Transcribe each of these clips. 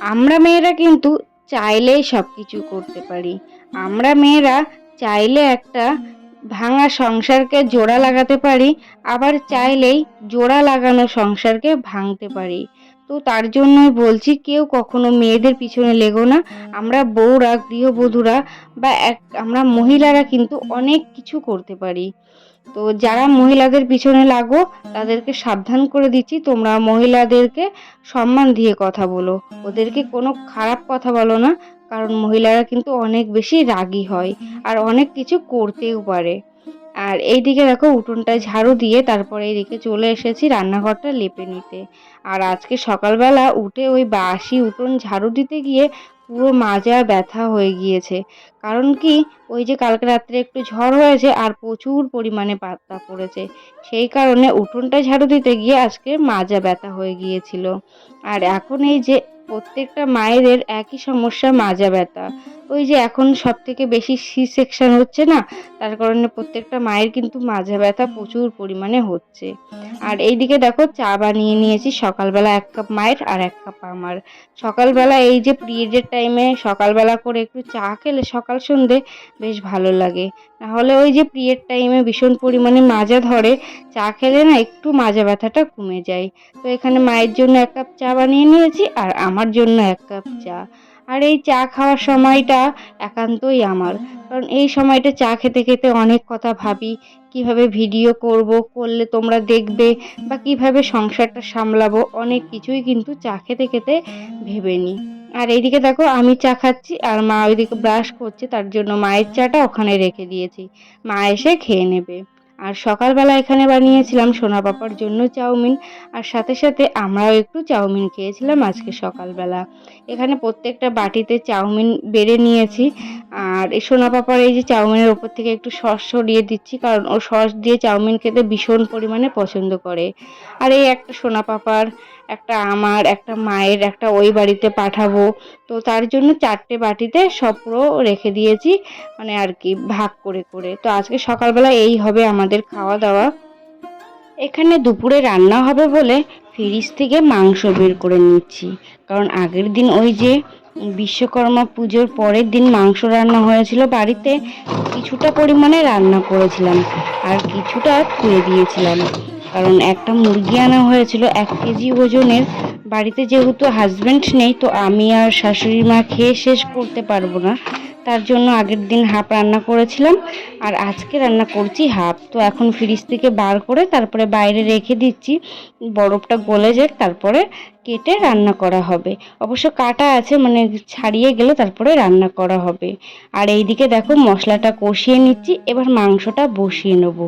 আমরা মেয়েরা কিন্তু চাইলেই সব কিছু করতে পারি। আমরা মেয়েরা চাইলে একটা ভাঙা সংসারকে জোড়া লাগাতে পারি, আবার চাইলেই জোড়া লাগানো সংসারকে ভাঙতে পারি। তো তার জন্যই বলছি, কেউ কখনো মেয়েদের পিছনে লেগো না। আমরা বউরা, গৃহবধূরা বা এক, আমরা মহিলারা কিন্তু অনেক কিছু করতে পারি। তো যারা মহিলাদের পিছনে লাগো, তাদেরকে সাবধান করে দিচ্ছি। তোমরা মহিলাদেরকে সম্মান দিয়ে কথা বলো। ওদেরকে কোনো খারাপ কথা বলো না, কারণ মহিলারা কিন্তু অনেক বেশি রাগী হয় আর অনেক কিছু করতেও পারে। আর এইদিকে দেখো, উঠোনটা ঝাড়ু দিয়ে তারপরে এইদিকে চলে এসেছি রান্নাঘরটা লেপে নিতে। আর আজকে সকালবেলা উঠে ওই বাসি উঠোন ঝাড়ু দিতে গিয়ে পুরো মাজা ব্যথা হয়ে গিয়েছে। কারণ কি, ওই যে কালকে রাত্রে একটু ঝড় হয়েছে আর প্রচুর পরিমাণে পাতা পড়েছে। সেই কারণে উঠোনটা ঝাড়ু দিতে গিয়ে আজকে মাজা ব্যথা হয়ে গিয়েছিল। আর এখন এই যে প্রত্যেকটা মায়েদের একই সমস্যা, মাজা ব্যথা। ওই যে এখন সব থেকে বেশি সি সেকশন হচ্ছে না, তার কারণে প্রত্যেকটা মায়ের কিন্তু মাজা ব্যথা প্রচুর পরিমাণে হচ্ছে। আর এইদিকে দেখো চা বানিয়ে নিয়েছি, সকালবেলা এক কাপ মায়ের আর এক কাপ আমার। সকালবেলা এই যে পিরিয়ডের টাইমে সকালবেলা করে একটু চা খেলে সকাল সন্ধে বেশ ভালো লাগে। নাহলে ওই যে পিরিয়ড টাইমে ভীষণ পরিমাণে মাজা ধরে, চা খেলে না একটু মাজা ব্যথাটা কমে যায়। তো এখানে মায়ের জন্য এক কাপ চা বানিয়ে নিয়েছি আর আমার জন্য এক কাপ চা। আর এই চা খাওয়ার সময়টা একান্তই আমার। কারণ এই সময়টা চা খেতে খেতে অনেক কথা ভাবি, কীভাবে ভিডিও করব, করলে তোমরা দেখবে বা কীভাবে সংসারটা সামলাবো, অনেক কিছুই কিন্তু চা খেতে খেতে ভেবে নিই আর এইদিকে দেখো, আমি চা খাচ্ছি আর মা ওইদিকে ব্রাশ করছে, তার জন্য মায়ের চাটা ওখানে রেখে দিয়েছি। মা এসে খেয়ে নেবে। আর সকালবেলা এখানে বানিয়েছিলাম সোনা পাপার জন্য চাউমিন, আর সাথে সাথে আমরাও একটু চাউমিন খেয়েছিলাম আজকে সকালবেলা। এখানে প্রত্যেকটা বাটিতে চাউমিন বেড়ে নিয়েছি, আর এই সোনা পাপার এই যে চাউমিনের ওপর থেকে একটু সস সরিয়ে দিচ্ছি, কারণ ও সস দিয়ে চাউমিন খেতে ভীষণ পরিমাণে পছন্দ করে। আর এই একটা সোনা পাপার একটা আমার, একটা মায়ের, একটা ওই বাড়িতে পাঠাবো, তো তার জন্য চারটে বাটিতে সব পুরো রেখে দিয়েছি মানে আর কি ভাগ করে করে। তো আজকে সকালবেলা এই হবে আমাদের খাওয়া দাওয়া এখানে দুপুরে রান্না হবে বলে ফ্রিজ থেকে মাংস বের করে নিচ্ছি। কারণ আগের দিন ওই যে বিশ্বকর্মা পুজোর পরের দিন মাংস রান্না হয়েছিল বাড়িতে, কিছুটা পরিমাণে রান্না করেছিলাম আর কিছুটা ধুয়ে দিয়েছিলাম। কারণ একটা মুরগি আনা হয়েছিল এক কেজি ওজনের। বাড়িতে যেহেতু হাজব্যান্ড নেই, তো আমি আর শাশুড়ি মা খেয়ে শেষ করতে পারব না। তার জন্য আগের দিন হাফ রান্না করেছিলাম, আর আজকে রান্না করছি হাফ। তো এখন ফ্রিজ থেকে বার করে তারপরে বাইরে রেখে দিচ্ছি, বরফটা গলে যাক, তারপরে কেটে রান্না করা হবে। অবশ্য কাটা আছে মানে ছাড়িয়ে গেলে তারপরে রান্না করা হবে। আর এইদিকে দেখো মশলাটা কষিয়ে নিচ্ছি, এবার মাংসটা বসিয়ে নেব।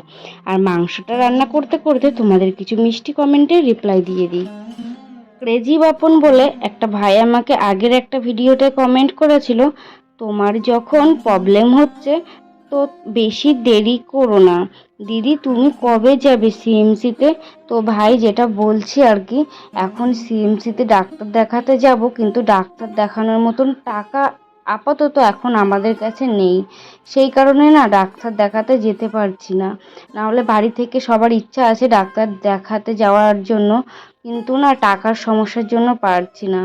আর মাংসটা রান্না করতে করতে তোমাদের কিছু মিষ্টি কমেন্টে রিপ্লাই দিয়ে দিই। ক্রেজি বাপন বলে, একটা ভাই আমাকে আগের একটা ভিডিওতে কমেন্ট করেছিল তোমার যখন প্রবলেম হচ্ছে, তো বেশি দেরি করো না। দিদি, তুমি কবে যাবে সিএমসিতে তো? ভাই, যেটা বলছি আর কি, এখন সিএমসিতে ডাক্তার দেখাতে যাব, কিন্তু ডাক্তার দেখানোর মতন টাকা আপাতত এখন আমাদের কাছে নেই। সেই কারণে না ডাক্তার দেখাতে যেতে পারছি না। নাহলে বাড়ি থেকে সবার ইচ্ছা আছে ডাক্তার দেখাতে যাওয়ার জন্য, কিন্তু না টাকার সমস্যার জন্য পারছি না।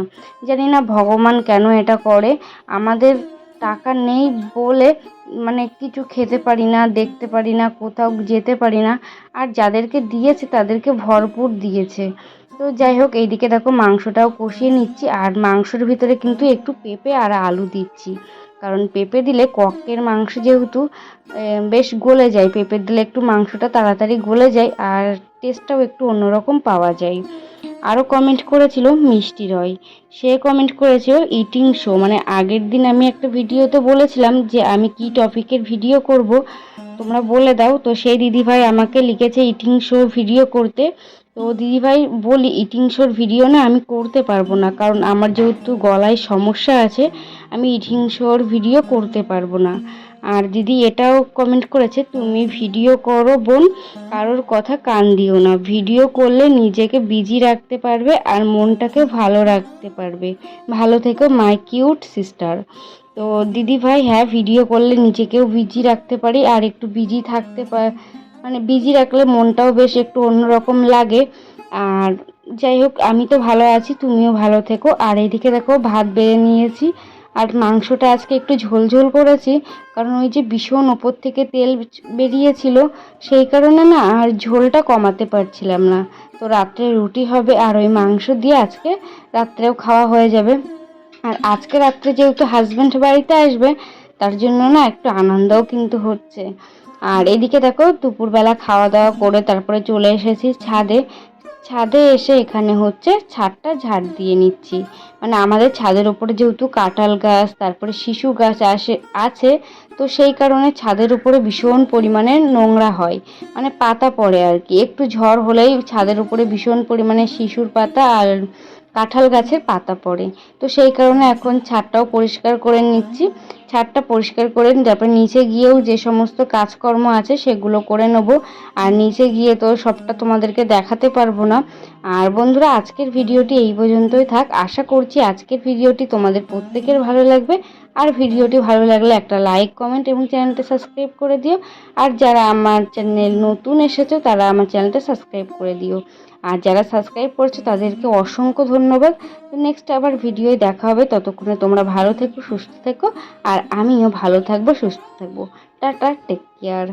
জানি না ভগবান কেন এটা করে। আমাদের টাকা নেই বলে মানে কিছু খেতে পারি না, দেখতে পারি না, কোথাও যেতে পারি না। আর যাদেরকে দিয়েছে, তাদেরকে ভরপুর দিয়েছে। তো যাই হোক, এইদিকে দেখো মাংসটাও কষিয়ে নিচ্ছি। আর মাংসের ভিতরে কিন্তু একটু পেঁপে আর আলু দিচ্ছি। কারণ পেঁপে দিলে ককের মাংস যেহেতু বেশ গলে যায়। পেঁপে দিলে একটু মাংসটা তাড়াতাড়ি গলে যায় আর টেস্টটাও একটু অন্যরকম পাওয়া যায়। আরও কমেন্ট করেছিল মিষ্টি রয়। সে কমেন্ট করেছিল ইটিং শো মানে আগের দিন আমি একটা ভিডিওতে বলেছিলাম যে আমি কি টপিকের ভিডিও করব। তোমরা বলে দাও। তো সেই দিদিভাই আমাকে লিখেছে ইটিং শো ভিডিও করতে। তো দিদিভাই বলি ইটিং শোর ভিডিও না আমি করতে পারব না। কারণ আমার যেহেতু গলায় সমস্যা আছে, আমি ইটিং শোর ভিডিও করতে পারব না। আর দিদি এটাও কমেন্ট করেছে, তুমি ভিডিও করো বোন, কারোর কথা কান দিও না। ভিডিও করলে নিজেকে বিজি রাখতে পারবে আর মনটাকে ভালো রাখতে পারবে। ভালো থেকো মাই কিউট সিস্টার তো দিদি ভাই হ্যাঁ ভিডিও করলে নিজেকেও বিজি রাখতে পারি আর একটু বিজি থাকতে পার মানে বিজি রাখলে মনটাও বেশ একটু অন্যরকম লাগে। আর যাই হোক, আমি তো ভালো আছি, তুমিও ভালো থেকো। আর এদিকে দেখো, ভাত বেড়ে নিয়েছি। আর মাংসটা আজকে একটু ঝোল ঝোল করেছি, কারণ ওই যে ভীষণ ওপর থেকে তেল বেরিয়েছিল, সেই কারণে না আর ঝোলটা কমাতে পারছিলাম না। তো রাত্রে রুটি হবে আর ওই মাংস দিয়ে আজকে রাত্রেও খাওয়া হয়ে যাবে। আর আজকে রাত্রে যেহেতু হাজব্যান্ড বাড়িতে আসবে, তার জন্য না একটু আনন্দও কিন্তু হচ্ছে। আর এদিকে দেখো, দুপুরবেলা খাওয়া দাওয়া করে তারপরে চলে এসেছি ছাদে। ছাদে এসে এখানে হচ্ছে ছাদটা ঝাড় দিয়ে নিচ্ছি। মানে আমাদের ছাদের উপরে যেহেতু কাঁঠাল গাছ, তারপরে শিশু গাছ আসে, আছে, তো সেই কারণে ছাদের উপরে ভীষণ পরিমাণে নোংরা হয়। মানে পাতা পড়ে আর কি। একটু ঝড় হলেই ছাদের উপরে ভীষণ পরিমাণে শিশুর পাতা আর কাঁঠাল গাছের পাতা পড়ে। তো সেই কারণে এখন ছাদটাও পরিষ্কার করে নিচ্ছি। ছাদটা পরিষ্কার করে তারপরে নিচে গিয়েও যে সমস্ত কাজকর্ম আছে সেগুলো করে নেব। আর নিচে গিয়ে তো সবটা তোমাদেরকে দেখাতে পারব না। আর বন্ধুরা, আজকের ভিডিওটি এই পর্যন্তই থাক। আশা করছি আজকের ভিডিওটি তোমাদের প্রত্যেকের ভালো লাগবে। আর ভিডিওটি ভালো লাগলে একটা লাইক, কমেন্ট এবং চ্যানেলটা সাবস্ক্রাইব করে দিও। আর যারা আমার চ্যানেল নতুন এসেছ, তারা আমার চ্যানেলটা সাবস্ক্রাইব করে দিও। আর যারা সাবস্ক্রাইব করছ, তাদেরকে অসংখ্য ধন্যবাদ। তো নেক্সট আবার ভিডিওয় দেখা হবে। ততক্ষণে তোমরা ভালো থেকো, সুস্থ থেকো। আর আমিও ভালো থাকব সুস্থ থাকব। Tata take care